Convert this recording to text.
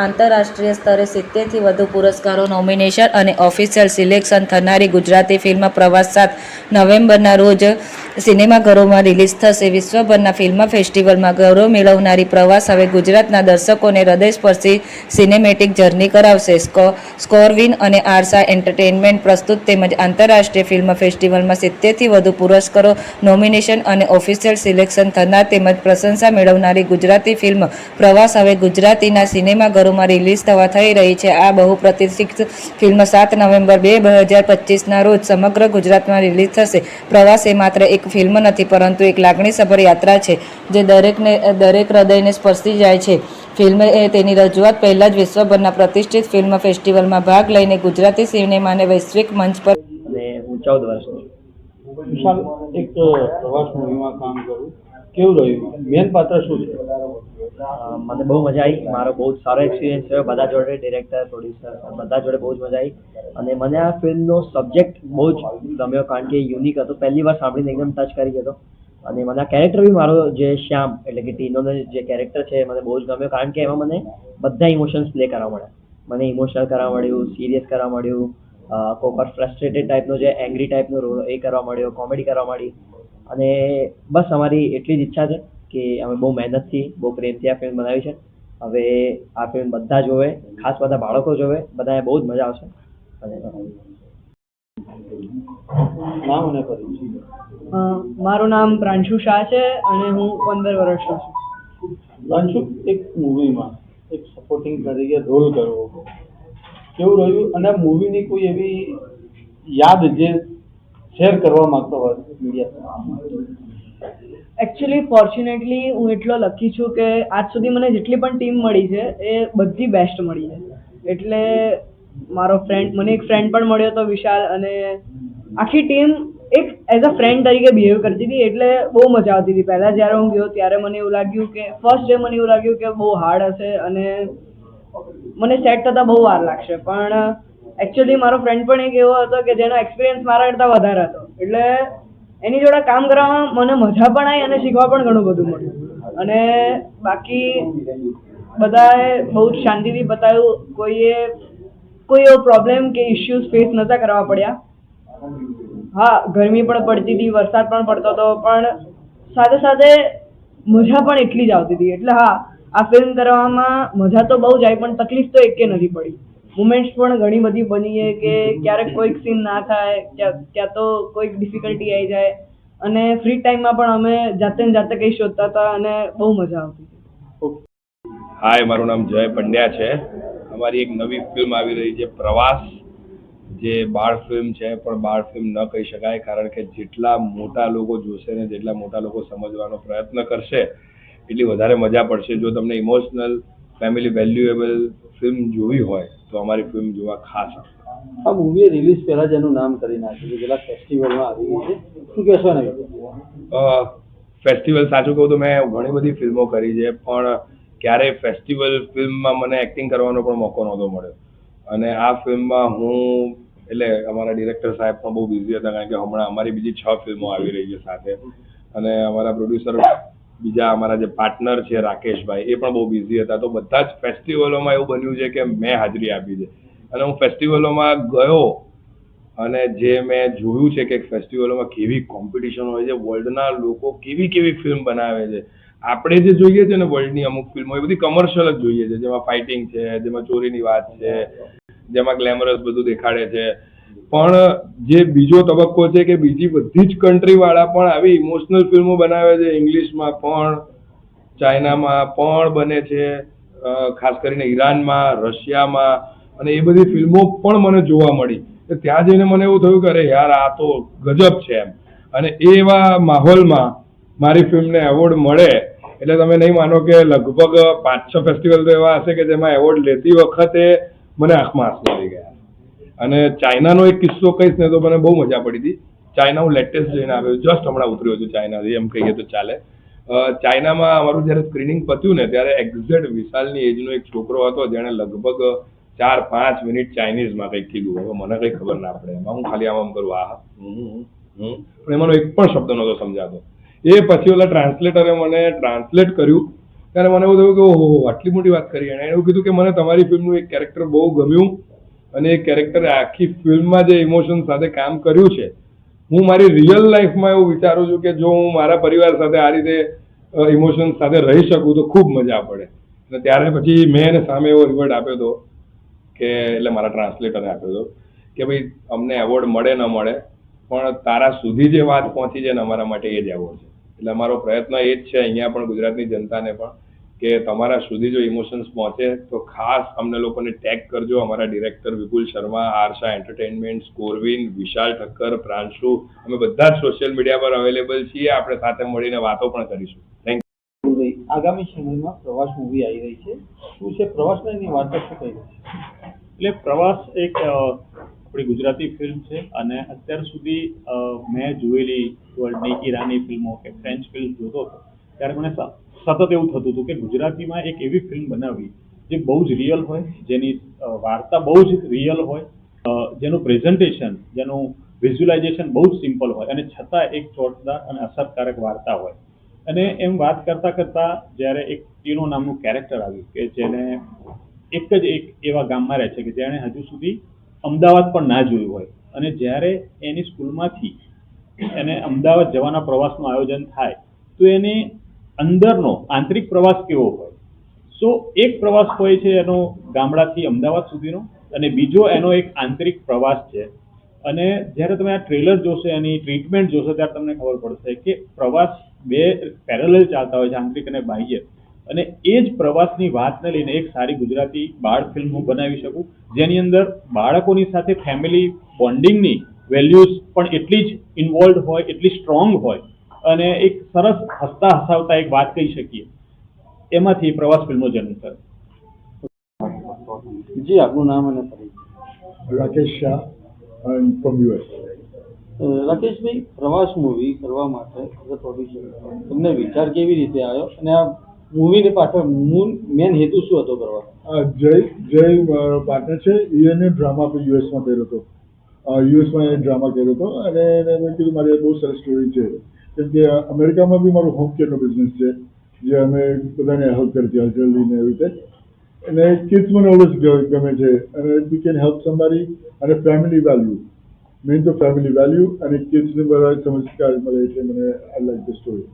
આંતરરાષ્ટ્રીય સ્તરે સિત્તેરથી વધુ પુરસ્કારો નોમિનેશન અને ઓફિશિયલ સિલેક્શન થનારી ગુજરાતી ફિલ્મ પ્રવાસ સાત નવેમ્બરના રોજ સિનેમાઘરોમાં રિલીઝ થશે. વિશ્વભરના ફિલ્મ ફેસ્ટિવલમાં ગૌરવ મેળવનારી પ્રવાસ હવે ગુજરાતના દર્શકોને હૃદયસ્પર્શી સિનેમેટિક જર્ની કરાવશે. સ્કો સ્કોરવિન અને આરસા એન્ટરટેનમેન્ટ પ્રસ્તુત તેમજ આંતરરાષ્ટ્રીય ફિલ્મ ફેસ્ટિવલમાં સિત્તેરથી વધુ પુરસ્કારો નોમિનેશન અને ઓફિશિયલ સિલેક્શન થનાર તેમજ પ્રશંસા મેળવનારી ગુજરાતી ફિલ્મ પ્રવાસ હવે ગુજરાતીના સિનેમાઘરોમાં રિલીઝ થવા થઈ રહી છે. આ બહુ પ્રતિષ્ઠિત ફિલ્મ સાત નવેમ્બર બે હજાર પચીસના રોજ સમગ્ર ગુજરાતમાં રિલીઝ થશે. પ્રવાસ એ માત્ર એક ફિલ્મ નથી પરંતુ એક લાગણીસભર યાત્રા છે જે દરેકને દરેક હૃદયને સ્પર્શી જાય છે. ફિલ્મ એ તેની રજૂઆત પહેલાં જ વિશ્વભરના પ્રતિષ્ઠિત ફિલ્મ ફેસ્ટિવલમાં ભાગ લઈને ગુજરાતી સિનેમાને વૈશ્વિક મંચ પર હું ચૌદ વર્ષનો વિશાલ એક પ્રવાસ મૂવીમાં કામ કરું. કેવું રહ્યું? મેન પાત્ર શું છે? મને બહુ મજા આવી મારો બહુ સારો એક્સપિરિયન્સ થયો બધા જોડે ડિરેક્ટર પ્રોડ્યુસર બધા જોડે બહુ જ મજા આવી અને મને આ ફિલ્મનો સબ્જેક્ટ બહુ જ ગમ્યો કારણ કે યુનિક હતો. પહેલી વાર સાંભળીને એકદમ ટચ કરી ગયો અને મને આ કેરેક્ટર બી મારો જે શ્યામ એટલે કે ટીનોનો જે કેરેક્ટર છે મને બહુ જ ગમ્યો કારણ કે એમાં મને બધા ઇમોશન્સ પ્લે કરવા મળ્યા. મને ઇમોશનલ કરવા મળ્યું સિરિયસ કરવા મળ્યું અ, કોઈક વાર ફ્રસ્ટ્રેટેડ ટાઈપનો જે એંગ્રી ટાઈપનો રોલ એ કરવા મળ્યો કોમેડી કરવા મળી. અને બસ અમારી એટલી જ ઈચ્છા છે. કે અમે બહુ મહેનતથી બહુ પ્રેમથી આ ફિલ્મ બનાવી છે. હવે આ ફિલ્મ બધા જોવે ખાસ બધા બાળકો જોવે બધાને બહુ જ મજા આવશે. અને નામ અને મારું નામ પ્રાંશુ શાહ છે અને હું પંદર વર્ષનો છું. પ્રાંશુ એક મૂવીમાં એક સપોર્ટિંગ તરીકે રોલ કરવો કેવું રહ્યું? અને મૂવીની કોઈ એવી યાદ જે શેર કરવા માંગતો હોય મીડિયા એકચ્યુઅલી ફોર્ચ્યુનેટલી હું એટલો લકી છું કે આજ સુધી મને જેટલી પણ ટીમ મળી છે, એ બધી બેસ્ટ મળી છે. એટલે મારો ફ્રેન્ડ મને એક ફ્રેન્ડ પણ મળ્યો હતો વિશાલ અને આખી ટીમ એક એઝ અ ફ્રેન્ડ તરીકે બિહેવ કરતી હતી, એટલે બહુ મજા આવતી હતી. પહેલાં જ્યારે હું ગયો, ત્યારે મને એવું લાગ્યું કે ફર્સ્ટ ડે મને એવું લાગ્યું કે બહુ હાર્ડ હશે અને મને સેટ થતાં બહુ વાર લાગશે. પણ એકચ્યુઅલી મારો ફ્રેન્ડ પણ એક એવો હતો કે જેનો એક્સપિરિયન્સ મારા કરતાં વધારે હતો. એટલે એની જોડે કામ કરવામાં મને મજા પણ આવી અને શીખવા પણ ઘણું બધું મળ્યું. અને બાકી બધાએ બહુ જ શાંતિથી બતાવ્યું, કોઈએ, કોઈ એવો પ્રોબ્લેમ કે ઇશ્યુઝ ફેસ નહોતા કરવા પડ્યા. હા, ગરમી પણ પડતી હતી, વરસાદ પણ પડતો હતો, પણ સાથે સાથે મજા પણ એટલી જ આવતી હતી. એટલે હા, આ ફિલ્મ કરવામાં મજા તો બહુ જ આવી, પણ તકલીફ તો એકે નથી પડી. મુમેન્ટ્સ પણ ઘણી બધી બની છે કે ક્યારેક કોઈક સીન ના થાય ક્યાં ક્યાં તો કોઈક ડિફિકલ્ટી આવી જાય. અને ફ્રી ટાઈમમાં પણ અમે જાતે ને જાતે કંઈ શોધતા હતા અને બહુ મજા આવતી હાય મારું નામ જય પંડ્યા છે. અમારી એક નવી ફિલ્મ આવી રહી છે પ્રવાસ. જે બાળ ફિલ્મ છે પણ બાળ ફિલ્મ ન કહી શકાય કારણ કે જેટલા મોટા લોકો જોશે ને જેટલા મોટા લોકો સમજવાનો પ્રયત્ન કરશે એટલી વધારે મજા પડશે. જો તમને ઇમોશનલ ફેમિલી વેલ્યુએબલ ફિલ્મ જોવી હોય તો અમારી ફિલ્મ જોવા ખાસ. આ મૂવીએ રિલીઝ પહેલા જ એનું નામ કરી નાખ્યું છે પેલા ફેસ્ટિવલમાં આવી ગઈ છે. શું કહેશો ને ફેસ્ટિવલ સાચું કહું તો મેં ઘણી બધી ફિલ્મો કરી છે પણ ક્યારેય ફેસ્ટિવલ ફિલ્મમાં મને એક્ટિંગ કરવાનો પણ મોકો નહોતો મળ્યો. અને આ ફિલ્મમાં હું એટલે અમારા ડિરેક્ટર સાહેબ પણ બહુ બિઝી હતા કારણ કે હમણાં અમારી બીજી છ ફિલ્મો આવી રહી છે સાથે. અને અમારા પ્રોડ્યુસર બીજા અમારા જે પાર્ટનર છે રાકેશભાઈ, એ પણ બહુ બિઝી હતા. તો બધા જ ફેસ્ટિવલોમાં એવું બન્યું છે કે મેં હાજરી આપી છે. અને હું ફેસ્ટિવલોમાં ગયો અને જે મેં જોયું છે કે ફેસ્ટિવલોમાં કેવી કોમ્પિટિશન હોય છે વર્લ્ડના લોકો કેવી કેવી ફિલ્મ બનાવે છે. આપણે જે જોઈએ છે ને વર્લ્ડની અમુક ફિલ્મો એ બધી કમર્શિયલ જ જોઈએ છે. જેમાં ફાઇટિંગ છે, જેમાં ચોરીની વાત છે, જેમાં ગ્લેમરસ બધું દેખાડે છે. પણ જે બીજો તબક્કો છે કે બીજી બધી જ કન્ટ્રીવાળા પણ આવી ઇમોશનલ ફિલ્મો બનાવે છે. ઇંગ્લિશમાં પણ ચાઇનામાં પણ બને છે. ખાસ કરીને ઈરાનમાં રશિયામાં અને એ બધી ફિલ્મો પણ મને જોવા મળી. ત્યાં જઈને મને એવું થયું કે અરે યાર, આ તો ગજબ છે એમ. અને એવા માહોલમાં મારી ફિલ્મને એવોર્ડ મળે, એટલે તમે નહીં માનો કે લગભગ પાંચ છ ફેસ્ટિવલ તો એવા હશે કે જેમાં એવોર્ડ લેતી વખતે મને આંખમાં આંસુ આવી ગયા. અને ચાઇનાનો એક કિસ્સો કહીશ ને તો મને બહુ મજા પડી હતી. ચાઇના હું લેટેસ્ટ જઈને આવ્યો જસ્ટ હમણાં ઉતર્યો છું ચાઇનાથી, એમ કહીએ તો ચાલે. ચાઇનામાં અમારું જ્યારે સ્ક્રીનિંગ પત્યું ને, ત્યારે એક્ઝેક્ટ વિશાલની એજનો એક છોકરો હતો જેણે લગભગ ચાર, પાંચ મિનિટ ચાઇનીઝમાં કંઈક કીધું. હવે મને કંઈ ખબર ના પડે. એમાં હું ખાલી આમ આમ કરું આ. પણ એમાંનો એક પણ શબ્દ નહોતો સમજાતો. એ પછી ઓલા ટ્રાન્સલેટરે મને ટ્રાન્સલેટ કર્યું. ત્યારે મને એવું થયું કે, ઓહો, આટલી મોટી વાત કરી. એણે એવું કીધું કે, મને તમારી ફિલ્મનું એક કેરેક્ટર બહુ ગમ્યું. અને એ કેરેક્ટરે આખી ફિલ્મમાં જે ઇમોશન સાથે કામ કર્યું છે, હું મારી રિયલ લાઈફમાં એવું વિચારું છું કે જો હું મારા પરિવાર સાથે આ રીતે ઇમોશન સાથે રહી શકું તો ખૂબ મજા પડે. અને ત્યારે પછી મેં એને સામે એવો રિવોર્ડ આપ્યો હતો કે, એટલે મારા ટ્રાન્સલેટરને આપ્યો હતો કે ભાઈ, અમને એવોર્ડ મળે ન મળે, પણ તારા સુધી જે વાત પહોંચી છે ને અમારા માટે એ જ એવોર્ડ છે. એટલે અમારો પ્રયત્ન એ જ છે, અહીંયા પણ ગુજરાતની જનતાને પણ કે તમારા સુધી જો ઇમોશન્સ પહોંચે તો ખાસ અમને લોકોને ટેગ કરજો. અમારા ડિરેક્ટર વિપુલ શર્મા આરશા એન્ટરટેનમેન્ટ સ્કોરવિન વિશાલ ઠક્કર પ્રાંશુ અમે બધા જ સોશિયલ મીડિયા પર અવેલેબલ છીએ. આપણે સાથે મળીને વાતો પણ કરીશું. થેન્ક યુ આગામી સમયમાં પ્રવાસ મૂવી આવી રહી છે. શું છે? પ્રવાસની એની વાર્તા શું કહી રહી છે એટલે પ્રવાસ એક આપણી ગુજરાતી ફિલ્મ છે અને અત્યાર સુધી મેં જોયેલી વર્લ્ડની ઈરાની ફિલ્મો કે ફ્રેન્ચ ફિલ્મ જોતો હતો. ત્યારે મને સતત એવું થતું હતું કે ગુજરાતીમાં એક એવી ફિલ્મ બનાવવી જે બહુ જ રિયલ હોય, જેની વાર્તા બહુ જ રિયલ હોય જેનું પ્રેઝન્ટેશન જેનું વિઝ્યુલાઇઝેશન બહુ જ સિમ્પલ હોય અને છતાં એક ચોટદાર અને અસરકારક વાર્તા હોય. અને એમ વાત કરતાં કરતાં જ્યારે એક ટીનો નામનું કેરેક્ટર આવ્યું કે જેને એક જ એક એવા ગામમાં રહે છે કે જેણે હજુ સુધી અમદાવાદ પણ ના જોયું હોય. અને જ્યારે એની સ્કૂલમાંથી એને અમદાવાદ જવાના પ્રવાસનું આયોજન થાય, તો એને અંદરનો આંતરિક પ્રવાસ કેવો હોય? સો એક પ્રવાસ હોય છે એનો ગામડાથી અમદાવાદ સુધીનો અને બીજો એનો એક આંતરિક પ્રવાસ છે. અને જ્યારે તમે આ ટ્રેલર જોશો, એની ટ્રીટમેન્ટ જોશો, ત્યારે તમને ખબર પડશે કે પ્રવાસ બે પેરેલલ ચાલતા હોય છે, આંતરિક અને બાહ્ય. અને એ જ પ્રવાસની વાતને લઈને એક સારી ગુજરાતી બાળ ફિલ્મ હું બનાવી શકું, જેની અંદર બાળકોની સાથે ફેમિલી બોન્ડિંગની વેલ્યુઝ પણ એટલી જ ઇન્વોલ્વ હોય, એટલી સ્ટ્રોંગ હોય અને એક સરસ હસતા હસાવતા એક વાત કહી શકીએ. એમાંથી પ્રવાસ ફિલ્મો જન્મ થયો જી આપનું નામ અને Rakesh Shah from I'm from US. Uh, રાકેશભાઈ પ્રવાસ મૂવી કરવા માટે તમને વિચાર કેવી રીતે આવ્યો? અને આ મૂવીને પાછળ મૂળ મેન હેતુ શું હતો કરવા? જય જય મારો પાર્ટનર છે એને ડ્રામા પણ યુએસમાં કર્યો હતો. યુએસમાં એ ડ્રામા કર્યો હતો અને એને મેં કીધું મારી બહુ સરસ સ્ટોરી છે. કેમ કે અમેરિકામાં બી મારું હોમ કેરનો બિઝનેસ છે, જે અમે બધાને હેલ્પ કરતી હોય જલ્દીને એવી રીતે. અને કિડ્સ મને ઓલવેઝ ગમે છે, અને વી કેન હેલ્પ સમબારી અને ફેમિલી વેલ્યુ મેઇન તો ફેમિલી વેલ્યુ અને કિડ્સને બધા સમજકાર મળે છે મને આઈ લાઈક ધ સ્ટોરી